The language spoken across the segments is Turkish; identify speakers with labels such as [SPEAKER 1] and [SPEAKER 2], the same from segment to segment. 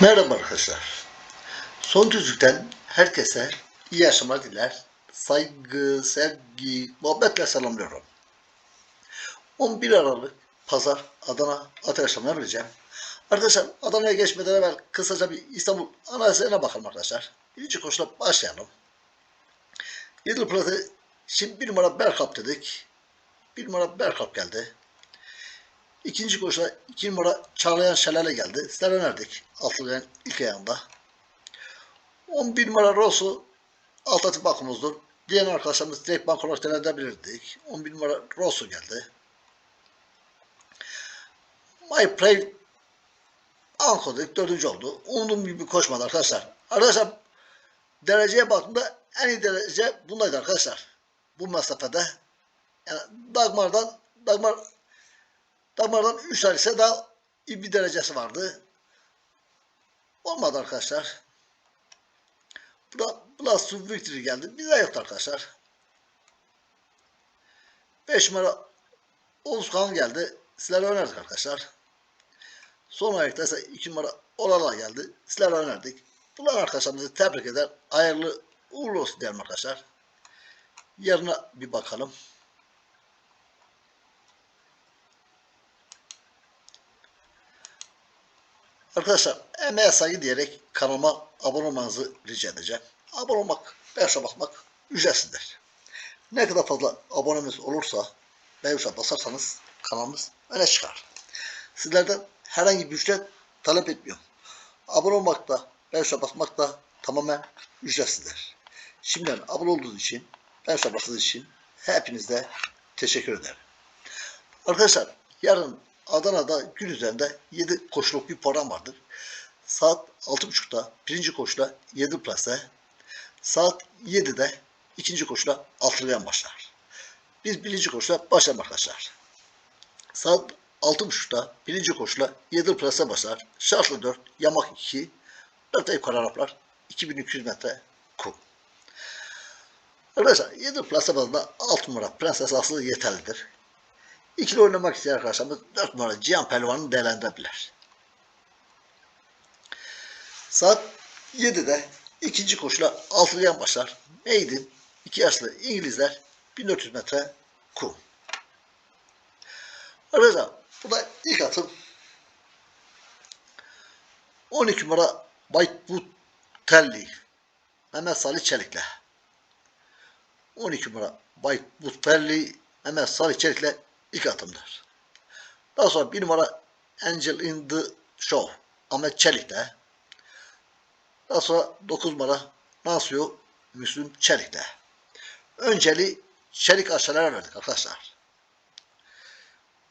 [SPEAKER 1] Merhaba arkadaşlar. Son Tüzük'ten herkese iyi yaşamlar diler. Saygı, sevgi, muhabbetle selamlıyorum. 11 Aralık Pazar Adana yaşamlar vereceğim. Arkadaşlar Adana'ya geçmeden evvel kısaca bir İstanbul analizlerine bakalım arkadaşlar. Birinci koşula başlayalım. Yedil Platı şimdi bir numara Berkap dedik. Bir numara Berkap geldi. İkinci koşuda iki numara Çağlayan Şelale geldi. Sizler önerdik. Altılıyan ilk ayağında. 11 numara Rosu alternatif bakımızdır. Diğer arkadaşlarımız direkt bank olarak değerlendirebilirdik. 11 numara Rosu geldi. My Play Anko dedik. Dördüncü oldu. Umduğum gibi koşmadı arkadaşlar. Arkadaşlar dereceye baktığımda en iyi derece bundaydı arkadaşlar. Bu mesafede. Yani Dagmar'dan Dagmar Damardan 3 tane ise daha bir derecesi vardı. Olmadı arkadaşlar. Bu da Plus to Victory geldi. Bize yoktu arkadaşlar. 5 numara Oğuz Kağan geldi. Sizlerle önerdik arkadaşlar. Son ayakta ise 2 numara Olala geldi. Sizlerle önerdik. Bunlar arkadaşlarımızı tebrik eder. Hayırlı uğurlu olsun diyelim arkadaşlar. Yarına bir bakalım. Arkadaşlar emeğe saygı diyerek kanalıma abone olmanızı rica edeceğim. Abone olmak, beğenişe basmak ücretsizdir. Ne kadar fazla abonemiz olursa beğenişe basarsanız kanalımız öne çıkar. Sizlerden herhangi bir ücret talep etmiyorum. Abone olmak da, beğenişe basmak da tamamen ücretsizdir. Şimdiden abone olduğunuz için, beğenişe bastığınız için hepinize teşekkür ederim. Arkadaşlar yarın Adana'da gün üzerinde 7 koşuluk bir program vardır. Saat 6.30'da birinci koşula 7 plase, saat 7'de ikinci koşula altılayan başlar. Biz birinci koşula başlayalım arkadaşlar. Saat 6.30'da birinci koşula 7 plase başlar. Şartlı 4, yamak 2, 4 yukarı Araplar, 2200 metre kum. Arkadaşlar 7 plase bazında 6 numara prenses aslı yeterlidir. İkili oynamak isteyen arkadaşlarımız 4 numara Cihan Pelvan'ı değerlendirebilir. Saat 7'de ikinci koşula altılayan başlar. Maiden 2 yaşlı İngilizler 1400 metre kum. Arkadaşlar bu da ilk atım 12 numara Whitewood Telly Mehmet Salih Çelik'le 12 numara Whitewood Telly Mehmet Salih Çelik'le ilk atımdır. Daha sonra bir numara Angel in the Show Ahmet Çelik'le. Daha sonra 9 numara Nasio Müslüm Çelik'le. Önceli Çelik aşağılara verdik arkadaşlar.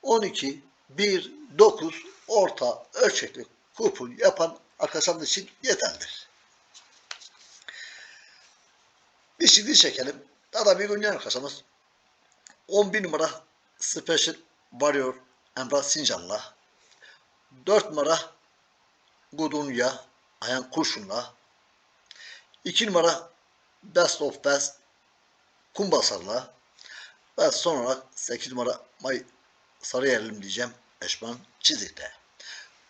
[SPEAKER 1] 12, 1, 9 orta ölçekli kupon yapan arkadaşlarımız için yeterlidir. Bir şimdi çekelim. Daha da bir oynayan arkadaşımız 11 numara Special Warrior Emrah Sincan'la 4 numara Gudunya Ayhan Kurşun'la 2 numara Best of Best Kumbasar'la ve son olarak 8 numara May Sarıyerlim diyeceğim Eşman Çizik'te.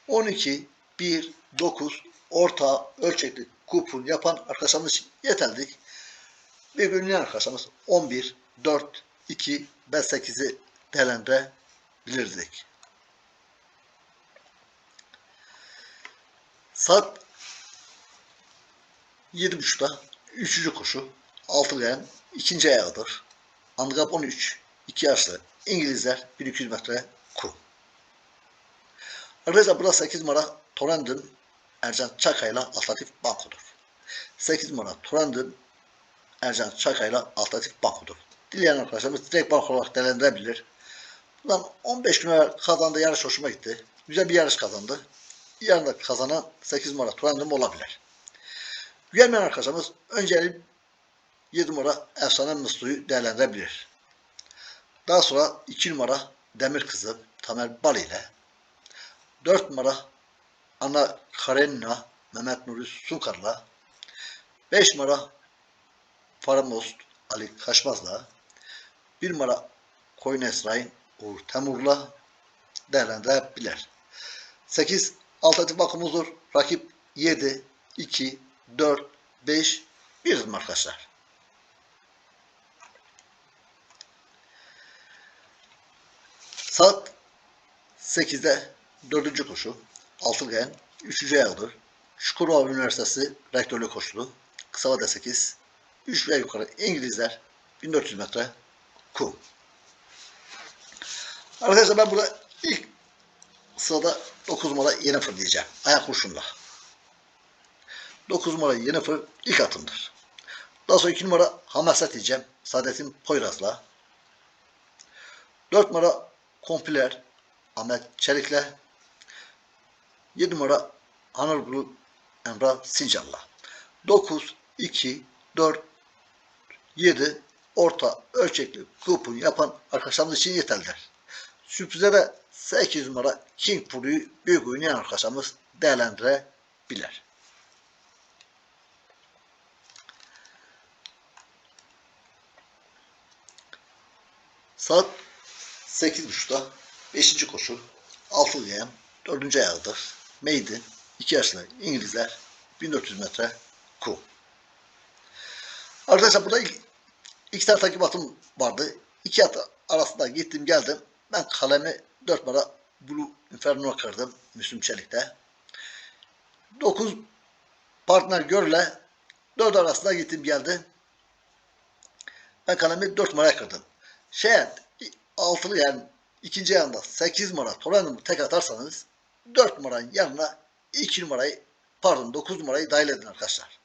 [SPEAKER 1] 12, 1, 9 orta ölçekli kupon yapan arkadaşlarımız için yeterlidir. Bir gün arkadaşlarımız 11, 4, 2 ve 8'i değerlendirebilirdik. Saat 7.30'da 3. koşu altılayan ikinci ayağıdır. Handikap 13, 2 yaşlı İngilizler 1200 metre kum. Arkadaşlar burada 8 numara Torrendon Ercan Çakay'la alternatif bankodur. 8 numara Torrendon Ercan Çakay'la alternatif bankodur. Dileyen arkadaşlarımız direkt bank olarak değerlendirebilir. Bundan 15 gün evvel kazandığı yarış hoşuma gitti. Güzel bir yarış kazandı. Yarın da kazanan 8 numara Turandım olabilir. Güvenmeyen arkadaşlarımız öncelikle 7 numara Efsane Mıslu'yu değerlendirebilir. Daha sonra 2 numara Demir Kızı Tamer Bal ile 4 numara Ana Karenina Mehmet Nuri Sunkar'la 5 numara Faramost Ali Kaşmaz'la 1 numara Koyun Esra'yın Uğur Temur'la değerlendirebilir. 8 alternatif bakımızdır. Rakip 7, 2, 4, 5, 1 dedim arkadaşlar. Saat 8'de 4. koşu. Altılgen 3. ayağıdır. Çukurova Üniversitesi rektörlüğü koşulu. Kısa vade 8. 3 ve yukarı İngilizler 1400 metre kum. Arkadaşlar ben burada ilk sırada 9 numara Yennefer diyeceğim. Ayak kurşunla. 9 numara Yennefer ilk atımdır. Daha sonra 2 numara Hamaset diyeceğim. Saadettin Poyraz'la. 4 numara Kompiler Ahmet Çelik'le. 7 numara Honorable Emrah Sincan'la. 9, 2, 4, 7 orta ölçekli kupon yapan arkadaşlarımız için yeterlidir. Sürprize de 8 numara King Puru'yu büyük oynayan arkadaşlarımız değerlendirebilir. Saat 8.30'da 5. koşu 6 yayın 4. ayağıdır. Maiden 2 yaşlı İngilizler 1400 metre kum. Arkadaşlar burada ilk, iki tane takip atım vardı. İki at arasında gittim geldim. Ben kalemi 4 numara Blue Inferno'a kırdım Müslüm Çelik'te. 9 partner görle 4 arasında gittim geldim. Ben kalemi 4 numaraya kırdım. Şayet altılı yani ikinci yanında 8 numara Toranum'u tek atarsanız 4 numaranın yanına 2 numarayı pardon 9 numarayı dahil edin arkadaşlar.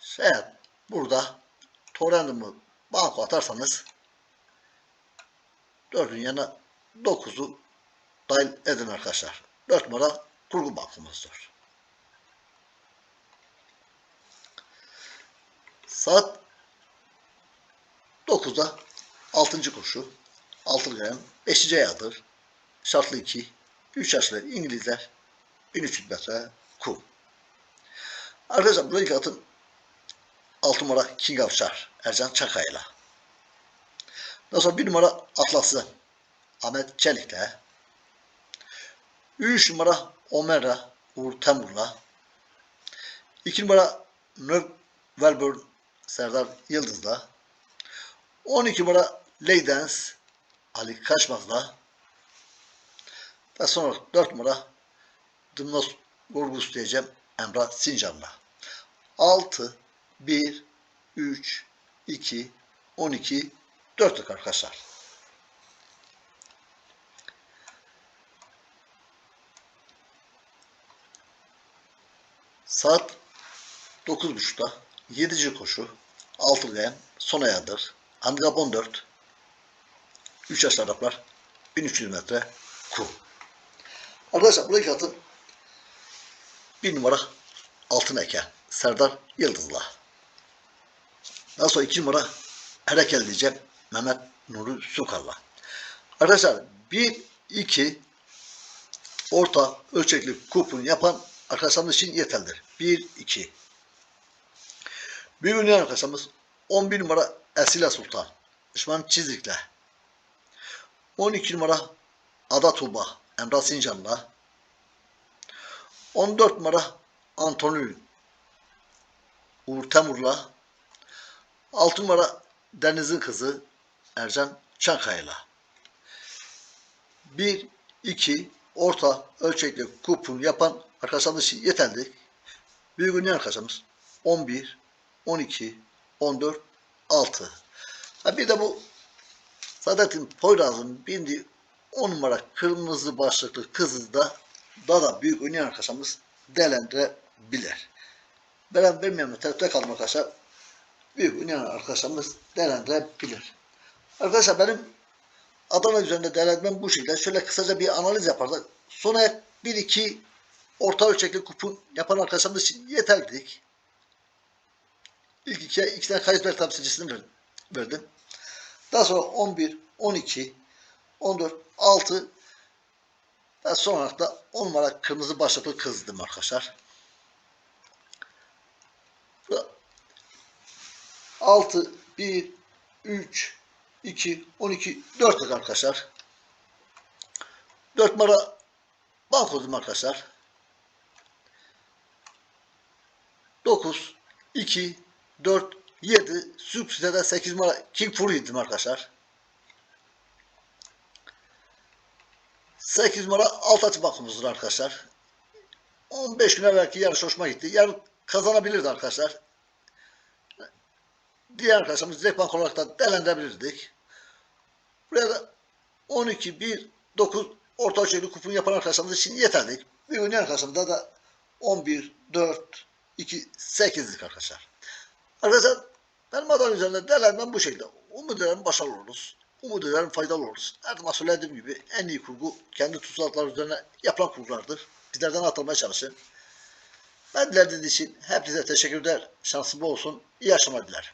[SPEAKER 1] Şayet burada Toranum'u banko atarsanız 4'ün yanına 9'u dahil edin arkadaşlar. 4 numara kurgu bankomuzdur. Saat 9'da 6. koşu. 6 gram 5. ayağıdır. Şartlı 2. 3 yaşlı İngilizler 1300 metre kum. Arkadaşlar bu ilk atın 6 numara King Avşar Ercan Çakay'la. Daha sonra 1 numara Atlas'ı Ahmet Çelik'le. 3 numara Omera Uğur Temur'la. 2 numara Növ Welburn Serdar Yıldız'la. 12 numara Leydens Ali Kaçmaz'la. Ve sonra 4 numara Dımnos Vurgus diyeceğim Emrah Sincan'la. 6, 1, 3, 2, 12, 4'lük arkadaşlar. Saat 9.30'da 7. koşu 6 gayem son ayağıdır. Handikap 14 3 yaşlı Araplar 1300 metre kum. Arkadaşlar bu iki atın bir numara altın eken Serdar Yıldız'la. Daha sonra iki numara Erekel diyeceğim Mehmet Nuri Sukar'la. Arkadaşlar bir iki orta ölçekli kupon yapan arkadaşlarımız için yeterlidir. 1 2 Büyük oynayan arkadaşlarımız 11 numara Esila Sultan Düşman Çizik'le 12 numara Ada Tuğba Emrah Sincan'la 14 numara Antony Uğur Temur'la 6 numara Deniz'in kızı Ercan Çankaya'yla 1 2 orta ölçekli kupon yapan arkadaşlarımız yeterli. Büyük oynayan arkadaşlarımız 11 12 14 6 ha bir de bu Saadettin Poyraz'ın bindiği 10 numara kırmızı başlıklı kızı da daha da büyük oynayan arkadaşlarımız değerlendirebilir. Ben bilmeyen tarafta kalmak arkadaşlar büyük oynayan arkadaşlarımız değerlendirebilir. Arkadaşlar benim Adana üzerinde değerlendirmem bu şekilde. Şöyle kısaca bir analiz yaparsak sona 1-2 orta ölçekli kupon yapan arkadaşlarımız için yeterlidik. İlk ikiye iki tane Kayseri temsilcisini verdim. Daha sonra 11, 12, 14, 6 ve son olarak da 10 numara kırmızı başlıklı kızdım arkadaşlar. 6, 1, 3, 2, 12, 4 arkadaşlar. 4 numara banko dedim arkadaşlar. 9, 2, 4, 7, Sübside'de 8 numara King Fury dedim arkadaşlar. 8 numara alt açı bankomuzdur arkadaşlar. 15 gün evvelki yarış hoşuma gitti. Yarın kazanabilirdi arkadaşlar. Diğer arkadaşlarımız direkt bank olarak da değerlendirebilirdik. Buraya da 12, 1, 9 orta ölçülü kupon yapan arkadaşlarımız için yeterli. Bir oynayan arkadaşlarımızda da 11, 4, 2, 8'lik arkadaşlar. Arkadaşlar benim adam üzerinde değerlendirmem bu şekilde. Umut ederim başarılı oluruz. Umut ederim faydalı oluruz. Her zaman söylediğim gibi en iyi kurgu kendi tuzaklar üzerine yapılan kurgulardır. Bizlerden atılmaya çalışın. Ben dilediğiniz için hepinize teşekkür eder. Şanslı bol olsun. İyi akşamlar dilerim.